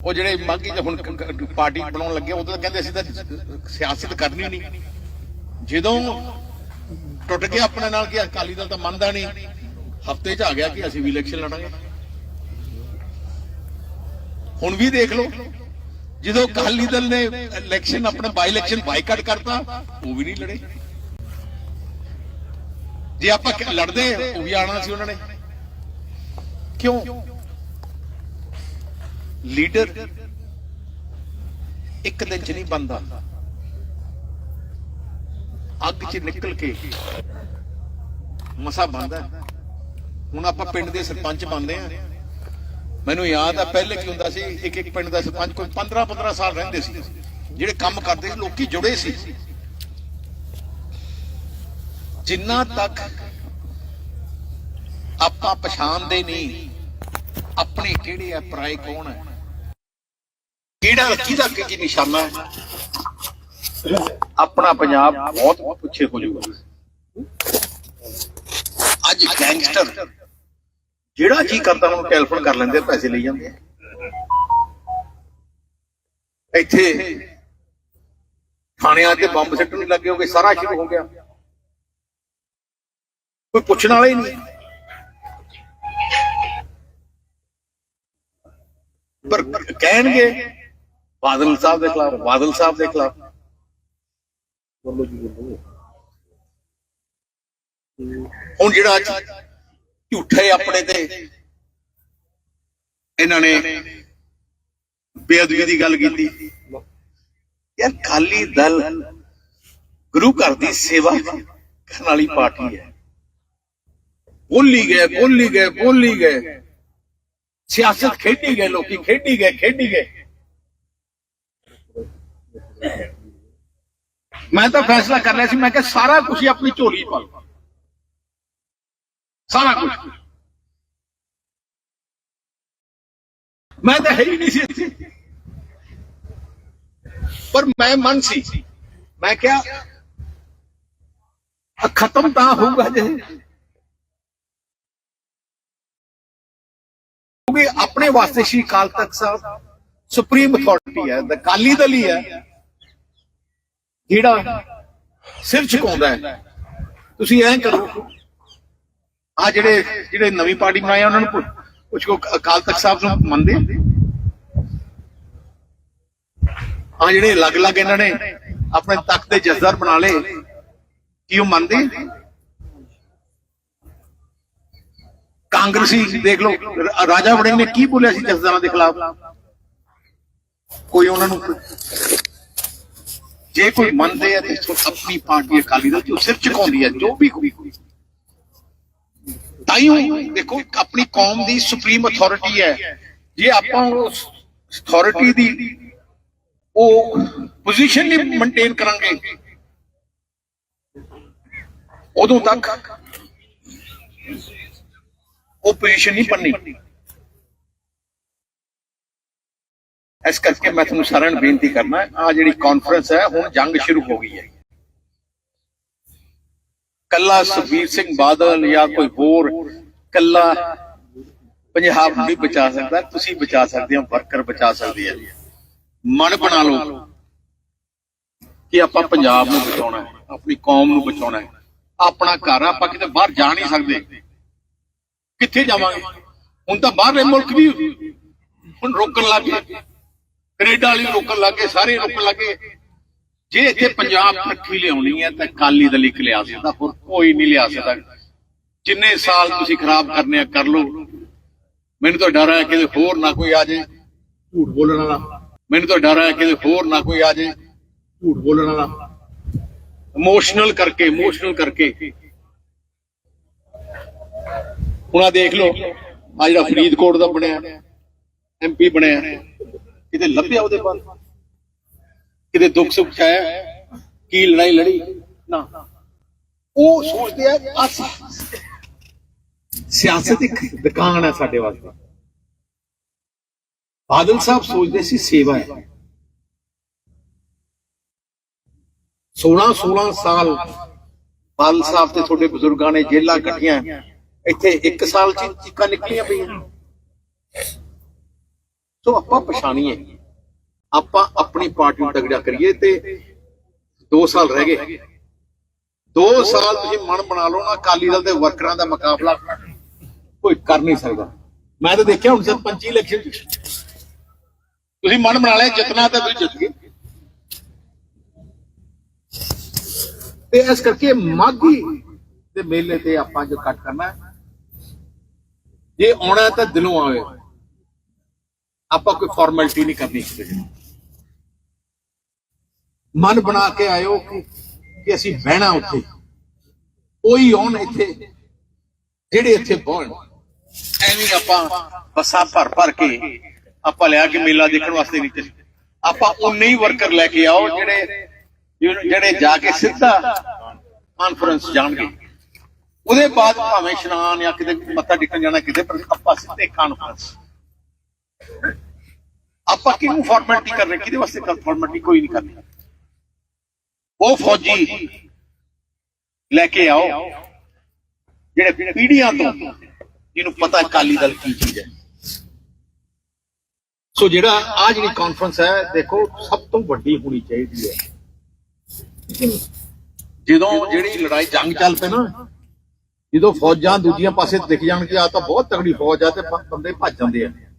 ਉਹ ਜਿਹੜੇ ਮਾਗੀ ਹੁਣ ਪਾਰਟੀ ਬਣਾਉਣ ਲੱਗੇ ਉਦੋਂ ਤਾਂ ਕਹਿੰਦੇ ਅਸੀਂ ਤਾਂ ਸਿਆਸਤ ਕਰਨੀ ਨਹੀਂ। ਜਦੋਂ ਟੁੱਟ ਗਿਆ ਆਪਣੇ ਨਾਲ ਕਿ ਅਕਾਲੀ ਦਲ ਤਾਂ ਮੰਨਦਾ ਨਹੀਂ, ਹਫ਼ਤੇ ਚ ਆ ਗਿਆ ਕਿ ਅਸੀਂ ਵੀ ਇਲੈਕਸ਼ਨ ਲੜਾਂਗੇ। ਹੁਣ ਵੀ ਦੇਖ ਲਓ, ਜਦੋਂ ਅਕਾਲੀ ਦਲ ਨੇ ਇਲੈਕਸ਼ਨ ਆਪਣਾ ਬਾਈ ਇਲੈਕਸ਼ਨ ਬਾਈਕਾਟ ਕਰਤਾ, ਉਹ ਵੀ ਨਹੀਂ ਲੜੇ। ਜੇ ਆਪਾਂ ਲੜਦੇ ਉਹ ਵੀ ਆਣਾ ਸੀ ਉਹਨਾਂ ਨੇ। ਕਿਉਂ? ਲੀਡਰ ਇੱਕ ਦਿਨ ਚ ਨਹੀਂ ਬੰਦਾ ਅੱਗ ਚ ਨਿਕਲ ਕੇ ਮਸਾ ਬੰਦਾ ਹੁਣ ਆਪਾਂ ਪਿੰਡ ਦੇ ਸਰਪੰਚ ਬਣਦੇ ਆ ਮੈਨੂੰ ਯਾਦ ਆ, ਪਹਿਲੇ ਕੀ ਹੁੰਦਾ ਸੀ, ਇੱਕ ਇੱਕ ਪਿੰਡ ਦਾ ਸਰਪੰਚ ਕੋਈ 15 15 ਸਾਲ ਰਹਿੰਦੇ ਸੀ, ਜਿਹੜੇ ਕੰਮ ਕਰਦੇ ਸੀ, ਲੋਕੀ ਜੁੜੇ ਸੀ। ਜਿੰਨਾ ਤੱਕ ਆਪਾਂ ਪਛਾਣਦੇ ਨਹੀਂ, ਆਪਣੇ ਕਿਹੜੇ ਆ, ਪਰਾਏ ਕੌਣ ਹੈ ਕਿਹੜਾ ਕਿਹਦਾ ਕੀ ਨਿਸ਼ਾਨਾ ਹੈ? ਆਪਣਾ ਪੰਜਾਬ ਬਹੁਤ ਪਿੱਛੇ ਹੋ ਜਾਊਗਾ। ਅੱਜ ਗੈਂਗਸਟਰ ਜਿਹੜਾ ਜੀ ਕਰਦਾ ਉਹਨੂੰ ਟੈਲੀਫੋਨ ਕਰ ਲੈਂਦੇ ਪੈਸੇ ਲਈ ਜਾਂਦੇ ਇੱਥੇ ਥਾਣਿਆਂ ਤੇ ਬੰਬ ਸਿੱਟਣ ਲੱਗੇ ਹੋਗੇ, ਸਾਰਾ ਸ਼ੁਰੂ ਹੋ ਗਿਆ। ਕੋਈ ਪੁੱਛਣ ਵਾਲਾ ਹੀ ਨਹੀਂ। ਪਰ ਕਹਿਣਗੇ ਬਾਦਲ ਸਾਹਿਬ ਦੇ ਖਿਲਾਫ ਬਾਦਲ ਸਾਹਿਬ ਦੇ ਖਿਲਾਫ। ਬੋਲੋ ਜੀ ਬੋਲੋ। ਹੁਣ ਜਿਹੜਾ ਝੂਠੇ ਆਪਣੇ ਤੇ ਇਹਨਾਂ ਨੇ ਬੇਅਦਬੀ ਦੀ ਗੱਲ ਕੀਤੀ। ਯਾਰ ਖਾਲੀ ਦਲ ਗੁਰੂ ਘਰ ਦੀ ਸੇਵਾ ਕਰਨ ਵਾਲੀ ਪਾਰਟੀ ਹੈ। ਬੋਲੀ ਗਏ ਬੋਲੀ ਗਏ ਬੋਲੀ ਗਏ। ਸਿਆਸਤ ਖੇਡੀ ਗਏ ਲੋਕੀ ਖੇਡੀ ਗਏ ਖੇਡੀ ਗਏ। ਮੈਂ ਤਾਂ ਫੈਸਲਾ ਕਰ ਲਿਆ ਸੀ ਮੈਂ ਕਿ ਸਾਰਾ ਕੁਝ ਹੀ ਆਪਣੀ ਝੋਲੀ 'ਚ ਪਾ ਲਓ ਸਾਰਾ ਕੁਝ ਮੈਂ ਤਾਂ ਹੈ ਹੀ ਨਹੀਂ ਸੀ ਇੱਥੇ ਪਰ ਮੈਂ ਮਨ ਸੀ ਮੈਂ ਕਿਹਾ ਅ ਖਤਮ ਤਾਂ ਹੋਊਗਾ ਜੇ ਕਿਉਂਕਿ ਆਪਣੇ ਵਾਸਤੇ ਸ਼੍ਰੀ ਅਕਾਲ ਤਖਤ ਸਾਹਿਬ ਸੁਪਰੀਮ ਅਥਾਰਟੀ ਹੈ ਦ ਕਾਲੀ ਦਲ ਹੀ ਹੈ ਜਿਹੜਾ ਸਿਰ ਝੁਕਾਉਂਦਾ ਹੈ। ਤੁਸੀਂ ਐਂ ਕਰੋ, ਆ ਜਿਹੜੇ ਜਿਹੜੇ ਨਵੀਂ ਪਾਰਟੀ ਬਣਾਈ ਉਹਨਾਂ ਨੂੰ ਪੁੱਛ- ਪੁੱਛੋ ਅਕਾਲ ਤਖਤ ਸਾਹਿਬ ਨੂੰ ਮੰਨਦੇ ਆ? ਜਿਹੜੇ ਅਲੱਗ-ਅਲੱਗ ਇਹਨਾਂ ਨੇ ਆਪਣੇ ਤਖਤ ਦੇ ਜਜ਼ਦਾਰ ਬਣਾ ਲਏ, ਕੀ ਉਹ ਮੰਨਦੇ ਕਾਂਗਰਸੀ ਦੇਖ ਲਓ, ਰਾਜਾ ਵੜਿੰਗ ਨੇ ਕੀ ਬੋਲਿਆ ਸੀ ਜਸਦਾਰਾਂ ਦੇ ਖਿਲਾਫ? ਕੋਈ ਉਹਨਾਂ ਨੂੰ ਜੇ ਕੋਈ ਮੰਨਦੇ ਆ ਤੇ ਆਪਣੀ ਪਾਰਟੀ ਅਕਾਲੀ ਦਲ ਤੇ ਸਿਰ ਝੁਕਾਉਂਦੀ ਹੈ ਜੋ ਵੀ ਕੋਈ ਤਾਈਓ ਦੇਖੋ ਆਪਣੀ ਕੌਮ ਦੀ ਸੁਪਰੀਮ ਅਥਾਰਟੀ ਹੈ। ਜੇ ਆਪਾਂ ਉਸ ਅਥਾਰਟੀ ਦੀ ਉਹ ਪੋਜੀਸ਼ਨ ਨਹੀਂ ਮੇਨਟੇਨ ਕਰਾਂਗੇ, ਉਦੋਂ ਤੱਕ ਉਹ ਪੋਜੀਸ਼ਨ ਨਹੀਂ ਬਣਨੀ। ਇਸ ਕਰਕੇ ਮੈਂ ਤੁਹਾਨੂੰ ਸਾਰਿਆਂ ਨੂੰ ਬੇਨਤੀ ਕਰਨਾ ਆ ਜਿਹੜੀ ਕਾਨਫਰੰਸ ਹੈ, ਹੁਣ ਜੰਗ ਸ਼ੁਰੂ ਹੋ ਗਈ ਹੈ। ਕੱਲਾ ਸੁਖਬੀਰ ਸਿੰਘ ਬਾਦਲ ਜਾਂ ਕੋਈ ਹੋਰ ਕੱਲਾ ਪੰਜਾਬ ਨਹੀਂ ਬਚਾ ਸਕਦਾ, ਤੁਸੀਂ ਬਚਾ ਸਕਦੇ ਹੋ, ਵਰਕਰ ਬਚਾ ਸਕਦੇ ਆ। ਮਨ ਬਣਾ ਲਓ ਕਿ ਆਪਾਂ ਪੰਜਾਬ ਨੂੰ ਬਚਾਉਣਾ ਹੈ, ਆਪਣੀ ਕੌਮ ਨੂੰ ਬਚਾਉਣਾ ਹੈ। ਆਪਣਾ ਘਰ ਆਪਾਂ ਕਿਤੇ ਬਾਹਰ ਜਾ ਨਹੀਂ ਸਕਦੇ। ਕਿੱਥੇ ਜਾਵਾਂਗੇ? ਹੁਣ ਤਾਂ ਬਾਹਰਲੇ ਮੁਲਕ ਵੀ ਹੁਣ ਰੋਕਣ ਲੱਗ ਗਏ। ਕੈਨੇਡਾ ਵਾਲੇ ਰੋਕਣ ਲੱਗ ਗਏ ਸਾਰੇ ਰੋਕਣ ਲੱਗੇ ਜੇ ਇੱਥੇ ਪੰਜਾਬ ਤਰੱਕੀ ਲਿਆਉਣੀ ਹੈ ਤਾਂ ਕਾਲੀ ਦਲ ਇੱਕ ਲਿਆ ਸਕਦਾ ਹੋਰ ਕੋਈ ਨਹੀਂ ਲਿਆ ਸਕਦਾ। ਜਿੰਨੇ ਸਾਲ ਤੁਸੀਂ ਖਰਾਬ ਕਰਨੇ ਆ ਕਰ ਲਓ। ਮੈਨੂੰ ਤਾਂ ਡਰ ਹੈ ਕਿ ਹੋਰ ਨਾ ਕੋਈ ਆ ਜਾਏ। ਝੂਠ ਬੋਲਣ ਵਾਲਾ। ਮੈਨੂੰ ਤਾਂ ਡਰ ਹੈ ਕਿ ਹੋਰ ਨਾ ਕੋਈ ਆ ਜਾਏ। ਝੂਠ ਬੋਲਣ ਵਾਲਾ। ਇਮੋਸ਼ਨਲ ਕਰਕੇ ਇਮੋਸ਼ਨਲ ਕਰਕੇ। ਹੁਣ ਦੇਖ ਲਓ ਆ ਜਿਹੜਾ ਫਰੀਦਕੋਟ ਦਾ ਬਣਿਆ ਐਮਪੀ ਬਣਿਆ। ਕਿਤੇ ਲੱਭਿਆ ਉਹਦੇ ਬਾਅਦ ਕਿਤੇ ਦੁੱਖ ਸੁੱਖ ਚ ਆਇਆ ਕੀ ਲੜਾਈ ਲੜੀ? ਨਾ। ਉਹ ਸੋਚਦੇ ਆ ਸਿਆਸਤ ਇੱਕ ਦੁਕਾਨ ਹੈ ਸਾਡੇ ਵਾਸਤੇ। ਬਾਦਲ ਸਾਹਿਬ ਸੋਚਦੇ ਸੀ ਸੇਵਾ ਹੈ। 16 16 ਸਾਲ ਬਾਦਲ ਸਾਹਿਬ ਤੇ ਤੁਹਾਡੇ ਬਜ਼ੁਰਗਾਂ ਨੇ ਜੇਲਾਂ ਕੱਟੀਆਂ ਇੱਥੇ ਇੱਕ ਸਾਲ ਚ ਚੀਕਾਂ ਨਿਕਲੀਆਂ ਪਈਆਂ। ਸੋ ਆਪਾਂ ਪਛਾਣੀਏ ਆਪਾਂ ਆਪਣੀ ਪਾਰਟੀ ਨੂੰ ਤਗੜਾ ਕਰੀਏ ਤੇ 2 ਸਾਲ ਰਹਿ ਗਏ। 2 ਸਾਲ ਤੁਸੀਂ ਮਨ ਬਣਾ ਲਓ ਨਾ, ਅਕਾਲੀ ਦਲ ਦੇ ਵਰਕਰਾਂ ਦਾ ਮੁਕਾਬਲਾ। ਕੋਈ ਕਰ ਨਹੀਂ ਸਕਦਾ। ਮੈਂ ਤਾਂ ਦੇਖਿਆ ਹੁਣ ਸਰਪੰਚੀ ਇਲੈਕਸ਼ਨ ਤੁਸੀਂ ਮਨ ਬਣਾ ਲਿਆ, ਜਿੱਤਣਾ ਤਾਂ ਤੁਸੀਂ ਜਿੱਤ ਗਏ। ਤੇ ਇਸ ਕਰਕੇ ਮਾਗੀ ਦੇ ਮੇਲੇ ਤੇ ਆਪਾਂ ਜੋ ਕੱਟ ਕਰਨਾ ਜੇ ਆਉਣਾ ਤਾਂ ਦਿਲੋਂ ਆਵੇ ਆਪਾਂ ਕੋਈ ਫਾਰਮੈਲਿਟੀ ਨਹੀਂ ਕਰਨੀ ਕਿਸੇ ਦੀ। ਮਨ ਬਣਾ ਕੇ ਆਇਓ ਕਿ ਕਿ ਅਸੀਂ ਬਹਿਣਾ ਉੱਥੇ। ਕੋਈ ਆਉਣ ਇੱਥੇ, ਜਿਹੜੇ ਇੱਥੇ ਬਹਿਣ ਐਵੇਂ ਆਪਾਂ ਬੱਸਾਂ ਭਰ ਭਰ ਕੇ ਆਪਾਂ ਲਿਆ ਕੇ ਮੇਲਾ ਦੇਖਣ ਵਾਸਤੇ ਨਹੀਂ ਚੱਲੇ। ਆਪਾਂ ਉਨੇ ਹੀ ਵਰਕਰ ਲੈ ਕੇ ਆਓ ਜਿਹੜੇ ਜਿਹੜੇ ਜਾ ਕੇ ਸਿੱਧਾ ਕਾਨਫਰੰਸ ਜਾਣਗੇ। ਉਹਦੇ ਬਾਅਦ ਭਾਵੇਂ ਇਸ਼ਨਾਨ ਜਾਂ ਕਿਤੇ ਮੱਥਾ ਟੇਕਣ ਜਾਣਾ, ਕਿਤੇ ਪਰ ਆਪਾਂ ਸਿੱਧੇ ਕਾਨਫਰੰਸ ਆਪਾਂ ਕਿਹਨੂੰ ਫਾਰਮੈਲਿਟੀ ਕਰਨੀ ਕਿਹਦੇ ਵਾਸਤੇ ਫਾਰਮੈਲਿਟੀ ਕੋਈ ਨਹੀਂ ਕਰਨੀ। ਉਹ ਫੌਜੀ ਲੈ ਕੇ ਆਓ ਜਿਹੜੇ ਪੀੜ੍ਹੀਆਂ ਤੋਂ ਜਿਹਨੂੰ ਪਤਾ ਹੈ ਅਕਾਲੀ ਦਲ ਕੀ ਚੀਜ਼ ਹੈ। ਸੋ ਜਿਹੜਾ ਆ ਜਿਹੜੀ ਕਾਨਫਰੰਸ ਹੈ ਦੇਖੋ ਸਭ ਤੋਂ ਵੱਡੀ ਹੋਣੀ ਚਾਹੀਦੀ ਹੈ। ਜਦੋਂ ਜਿਹੜੀ ਲੜਾਈ ਜੰਗ ਚੱਲ ਪਏ ਨਾ ਜਦੋਂ ਫੌਜਾਂ ਦੂਜੀਆਂ ਪਾਸੇ ਦਿਖ ਜਾਣਗੇ ਆ ਤਾਂ ਬਹੁਤ ਤਗੜੀ ਫੌਜ ਆ ਤੇ ਬੰਦੇ ਭੱਜ ਜਾਂਦੇ ਆ।